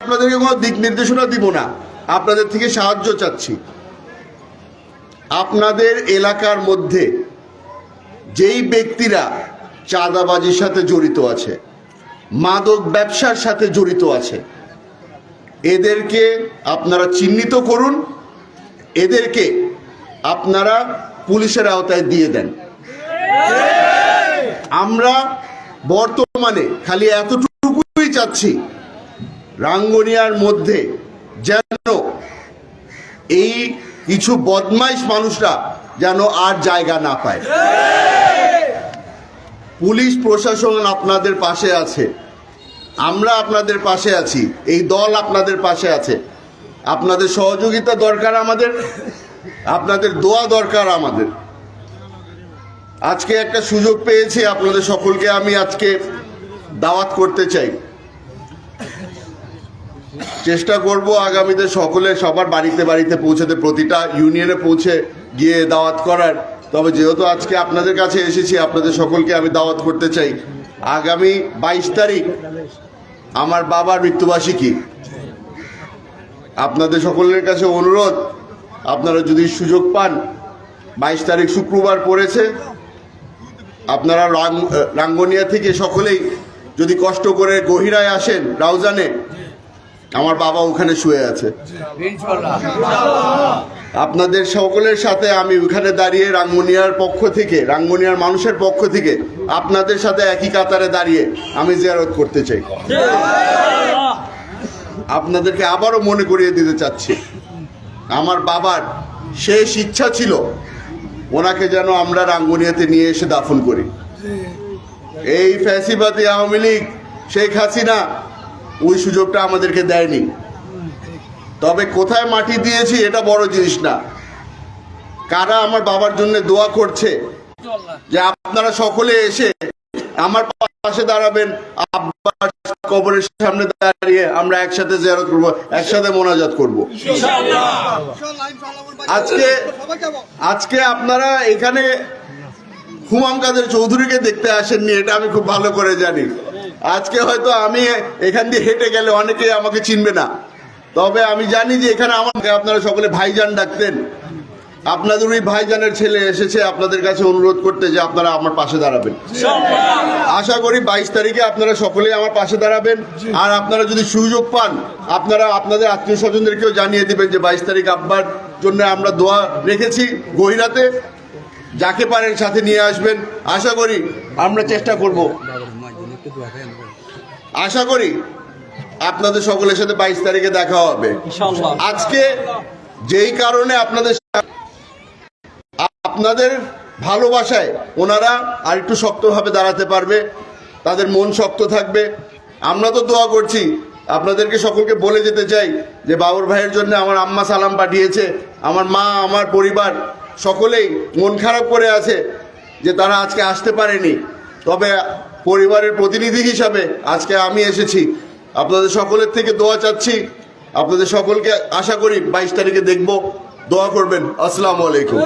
আপনাদেরকে কোনো দিক নির্দেশনা দিব না। আপনাদের থেকে সাহায্য চাচ্ছি। আপনাদের এলাকার মধ্যে যেই ব্যক্তিরা চাঁদাবাজির সাথে জড়িত আছে, মাদক ব্যবসার সাথে জড়িত আছে, এদেরকে আপনারা চিহ্নিত করুন। এদেরকে আপনারা পুলিশের আওতায় দিয়ে দেন। আমরা বর্তমানে খালি এতটুকুই চাচ্ছি রাঙ্গনিয়ার মধ্যে যেন এই কিছু বদমাইশ মানুষরা যেন আর জায়গা না পায়। পুলিশ প্রশাসন আপনাদের পাশে আছে। আমরা আপনাদের পাশে আছি। এই দল আপনাদের পাশে আছে। আপনাদের সহযোগিতা দরকার আমাদের। আপনাদের দোয়া দরকার আমাদের। আজকে একটা সুযোগ পেয়েছি আপনাদের সকলকে। আমি আজকে দাওয়াত করতে চাই। চেষ্টা করব আগামীতে সকলে সবার বাড়িতে বাড়িতে পৌঁছাতে। প্রতিটা ইউনিয়নে পৌঁছে গিয়ে দাওয়াত করার। তবে যেহেতু আজকে আপনাদের কাছে এসেছি, আপনাদের সকলকে আমি দাওয়াত করতে চাই। আগামী বাইশ তারিখ আমার বাবার মৃত্যুবার্ষিকী। আপনাদের সকলের কাছে অনুরোধ, আপনারা যদি সুযোগ পান, বাইশ তারিখ শুক্রবার পড়েছে। আপনারা রাঙ্গনিয়া থেকে সকলেই যদি কষ্ট করে গহিরায় আসেন, রাউজানে আমার বাবা ওখানে শুয়ে আছে। আপনাদের সকলের সাথে আমি ওখানে দাঁড়িয়ে রাঙ্গুনিয়ার পক্ষ থেকে, রাঙ্গুনিয়ার মানুষের পক্ষ থেকে আপনাদের সাথে একই কাতারে দাঁড়িয়ে আমি জিয়ারত করতে চাই। আপনাদেরকে আবারও মনে করিয়ে দিতে চাচ্ছি। আমার বাবার শেষ ইচ্ছা ছিল ওনাকে যেন আমরা রাঙ্গুনিয়াতে নিয়ে এসে দাফন করি। এই ফ্যাসিবাদী আওয়ামী লীগ, শেখ হাসিনা ওই সুযোগটা আমাদেরকে দেয়নি। তবে কোথায় মাটি দিয়েছি এটা বড় জিনিস না। কারা আমার বাবার জন্য দোয়া করছে যে আপনারা সকলে এসে আমার পাশে দাঁড়াবেন আব্বার কবরের সামনে দাঁড়িয়ে আমরা একসাথে জিয়ারত করব একসাথে মোনাজাত করব। আজকে আজকে আপনারা এখানে হুমাম কাদের চৌধুরীকে দেখতে আসেননি এটা আমি খুব ভালো করে জানি। আজকে হয়তো আমি এখান দিয়ে হেঁটে গেলে অনেকে আমাকে চিনবে না। তবে আমি জানি যে এখানে আমাকে আপনারা সকলে ভাইজান ডাকতেন। আপনাদের ওই ভাইজানের ছেলে এসেছে আপনাদের কাছে অনুরোধ করতে যে আপনারা আমার পাশে দাঁড়াবেন। আশা করি বাইশ তারিখে আপনারা সকলেই আমার পাশে দাঁড়াবেন। আর আপনারা যদি সুযোগ পান, আপনারা আপনাদের আত্মীয় স্বজনদেরকেও জানিয়ে দিবেন যে বাইশ তারিখ আব্বার জন্য আমরা দোয়া রেখেছি গহিরাতে। যাকে পারেন সাথে নিয়ে আসবেন। আশা করি আমরা চেষ্টা করব। আশা করি আপনাদের সকলের সাথে বাইশ তারিখে দেখা হবে। আজকে যেই কারণে আপনাদের আপনাদের ভালোবাসায় ওনারা আর একটু শক্তভাবে দাঁড়াতে পারবে তাদের মন শক্ত থাকবে। আমরা তো দোয়া করছি আপনাদেরকে সকলকে বলে যেতে চাই যে বাবুর ভাইয়ের জন্য আমার আম্মা সালাম পাঠিয়েছে আমার মা আমার পরিবার সকলেই মন খারাপ করে আছে যে তারা আজকে আসতে পারেনি। তবে পরিবারের প্রতিনিধি হিসাবে আজকে আমি এসেছি। আপনাদের সকলের থেকে দোয়া চাচ্ছি। আপনাদের সকলকে আশা করি বাইশ তারিখে দেখব। দোয়া করবেন। আসসালামু আলাইকুম।